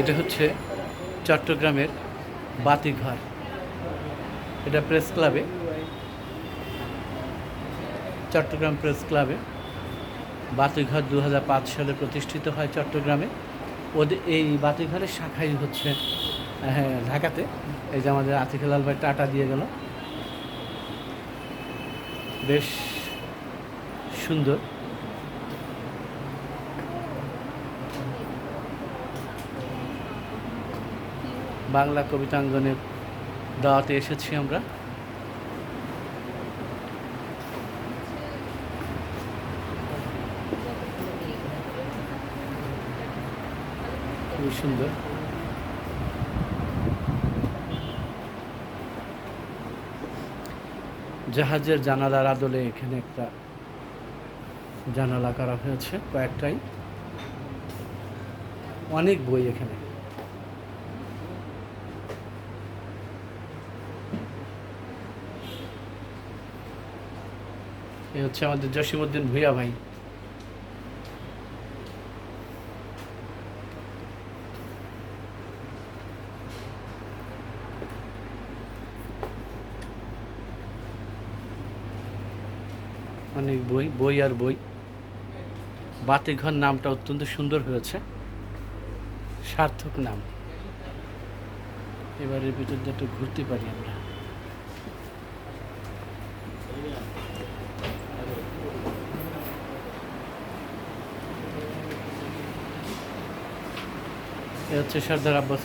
এটা হচ্ছে চট্টগ্রামের বাতিঘর। এটা প্রেস ক্লাবে চট্টগ্রাম প্রেস ক্লাবে বাতিঘর দু সালে প্রতিষ্ঠিত হয় চট্টগ্রামে। ওদের এই বাতিঘরের শাখাই হচ্ছে হ্যাঁ ঢাকাতে। এই যে আমাদের আতিকুলাল ভাই টাটা দিয়ে গেল। বেশ সুন্দর। বাংলা কবিতাঙ্গনের দাওয়াতে এসেছি আমরা। খুবই সুন্দর। জাহাজের জানালার আদলে এখানে একটা জানালা করা হয়েছে কয়েকটাই। অনেক বই এখানে। এ হচ্ছে আমাদের জসিমউদ্দিন ভূয়া ভাই। অনেক বই বই আর বই। বাতিঘর নামটা অত্যন্ত সুন্দর হয়েছে। সার্থক নাম। এবারের ভিতর দিয়ে একটু ঘুরতে পারি আমরা। এ হচ্ছে সর্দার আব্বাস